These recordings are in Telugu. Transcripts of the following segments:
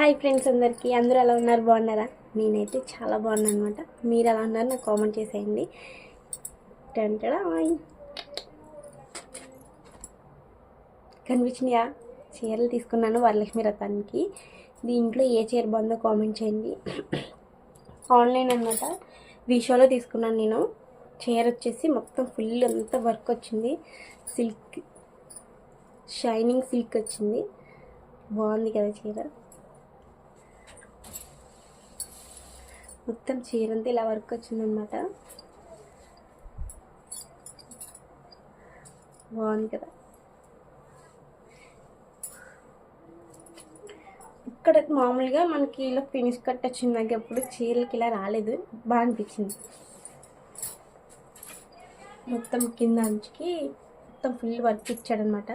హాయ్ ఫ్రెండ్స్ అందరికీ. అందరూ ఎలా ఉన్నారు? బాగున్నారా? నేనైతే చాలా బాగున్నాను అనమాట మీరు ఎలా ఉన్నారు? నాకు కామెంట్ చేసేయండి. టంటడా కనిపించినాయా? చీరలు తీసుకున్నాను వరలక్ష్మి రథానికి దీంట్లో ఏ చీర బాగుందో కామెంట్ చేయండి. ఆన్లైన్ అనమాట మీషోలో తీసుకున్నాను నేను. చీర వచ్చేసి మొత్తం ఫుల్ అంతా వర్క్ వచ్చింది. సిల్క్ షైనింగ్ సిల్క్ వచ్చింది. బాగుంది కదా చీర. మొత్తం చీర అంతా ఇలా వర్క్ వచ్చిందనమాట బాగుంది కదా. ఇక్కడ మామూలుగా మనకి ఇలా ఫినిష్ కట్ వచ్చింది నాకు ఎప్పుడు చీరలకి ఇలా రాలేదు. బాగా అనిపించింది. మొత్తం కింద అంచుకి మొత్తం ఫుల్ వర్క్ ఇచ్చాడనమాట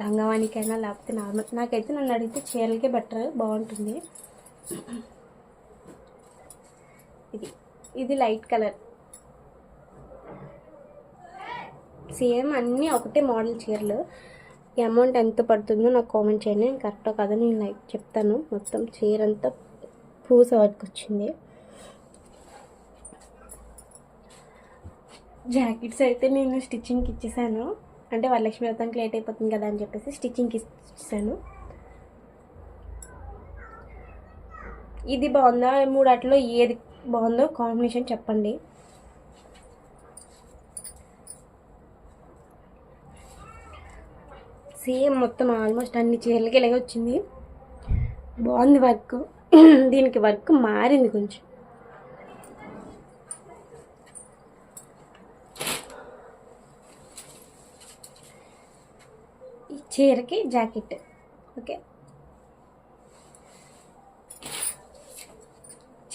లంగవానికైనా లేకపోతే నార్మల్ నాకైతే నన్ను అడిగితే చీరలకే బెటర్ బాగుంటుంది. ఇది. ఇది లైట్ కలర్. సేమ్ అన్నీ ఒకటే మోడల్ చీరలు. ఈ అమౌంట్ ఎంత పడుతుందో నాకు కామెంట్ చేయండి. నేను కరెక్టో కదా నేను లైక్ చెప్తాను. మొత్తం చీర అంతా పూస వర్క్ వచ్చింది. జాకెట్స్ అయితే నేను స్టిచ్చింగ్కి ఇచ్చేసాను. అంటే వరలక్ష్మి వ్రతానికి లేట్ అయిపోతుంది కదా అని చెప్పేసి స్టిచ్చింగ్కి ఇచ్చేసాను. ఇది బాగుందా? మూడాట్లో ఏది బాగుందో కాంబినేషన్ చెప్పండి. సేమ్ మొత్తం ఆల్మోస్ట్ అన్ని చీరలకి ఇలాగే వచ్చింది. బాగుంది వర్క్. దీనికి వర్క్ మారింది కొంచెం. ఈ చీరకి జాకెట్. ఓకే?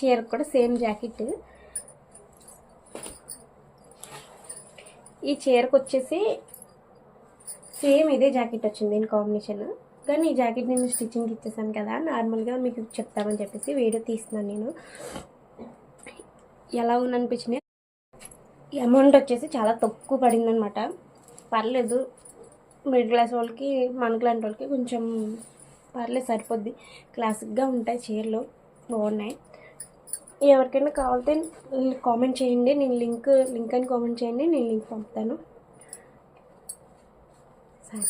చీరకు కూడా సేమ్ జాకెట్. ఈ చీరకు వచ్చేసి సేమ్ ఇదే జాకెట్ వచ్చింది దీని కాంబినేషన్ కానీ ఈ జాకెట్ నేను స్టిచ్చింగ్ ఇచ్చేసాను కదా నార్మల్గా మీకు చెప్తామని చెప్పేసి వీడియో తీస్తున్నాను నేను. ఎలా ఉందనిపించింది? అమౌంట్ వచ్చేసి చాలా తక్కువ పడిందనమాట పర్లేదు మిడిల్ క్లాస్ వాళ్ళకి మనకు లాంటి వాళ్ళకి కొంచెం పర్లేదు సరిపోద్ది. క్లాసిక్గా ఉంటాయి చీరలు బాగున్నాయి. ఎవరికైనా కావాలంటే కామెంట్ చేయండి. నేను లింక్ లింక్ అని కామెంట్ చేయండి. నేను లింక్ పంపుతాను. సరే.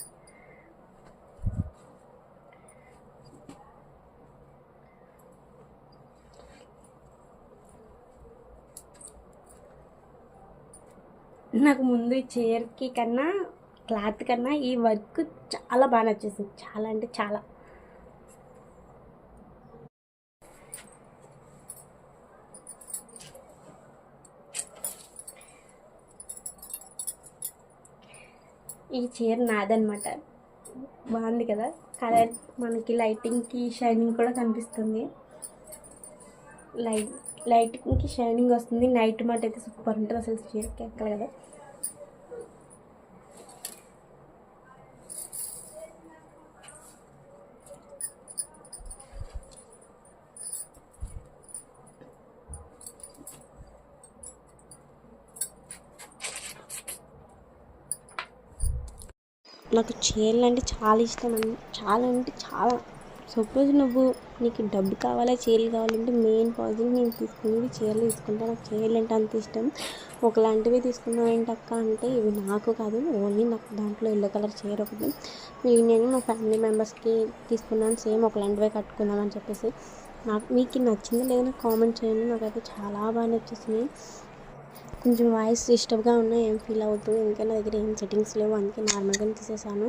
నాకు ముందు ఈ కన్నా క్లాత్ కన్నా ఈ వర్క్ చాలా బాగా నచ్చేసింది. చాలా అంటే చాలా. ఈ చీర నాదనమాట బాగుంది కదా? కలర్ మనకి లైటింగ్కి షైనింగ్ కూడా కనిపిస్తుంది. లైట్ లైటింగ్కి షైనింగ్ వస్తుంది. నైట్ మాట అయితే సూపర్ ఉంటుంది అసలు చీరకి ఎక్కడ కదా నాకు చీరలు అంటే చాలా ఇష్టం అండి. చాలా అంటే చాలా. సపోజ్ నువ్వు నీకు డబ్బు కావాలా చీరలు కావాలంటే మెయిన్ పాజిటివ్ నేను తీసుకునేది చీరలు తీసుకుంటా. నాకు చీరలు అంటే అంత ఇష్టం. ఒకలాంటివి తీసుకున్నావు ఏంటక్క అంటే ఇవి నాకు కాదు ఓన్లీ నాకు దాంట్లో ఎల్లో కలర్ చీర ఒకటి. మీకు నేను మా ఫ్యామిలీ మెంబర్స్కి తీసుకున్నాను సేమ్ ఒకలాంటివే కట్టుకుందామని చెప్పేసి. నాకు మీకు నచ్చిందో లేదో నాకు కామెంట్ చేయండి. నాకైతే చాలా బాగా నచ్చేసినాయి. కొంచెం వాయిస్ డిస్టర్బ్గా ఉన్నా ఏం ఫీల్ అవుతుంది ఇంకా నా దగ్గర ఏం సెట్టింగ్స్ లేవు అందుకే నార్మల్గానే తీసేసాను.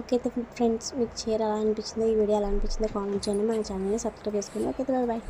ఓకే అయితే ఫ్రెండ్స్ మీకు చీర ఎలా అనిపించిందో ఈ వీడియో ఎలా అనిపించిందో కామెంట్ చేయండి. మన ఛానల్ని సబ్స్క్రైబ్ చేసుకోండి ఓకే బాయ్ బాయ్.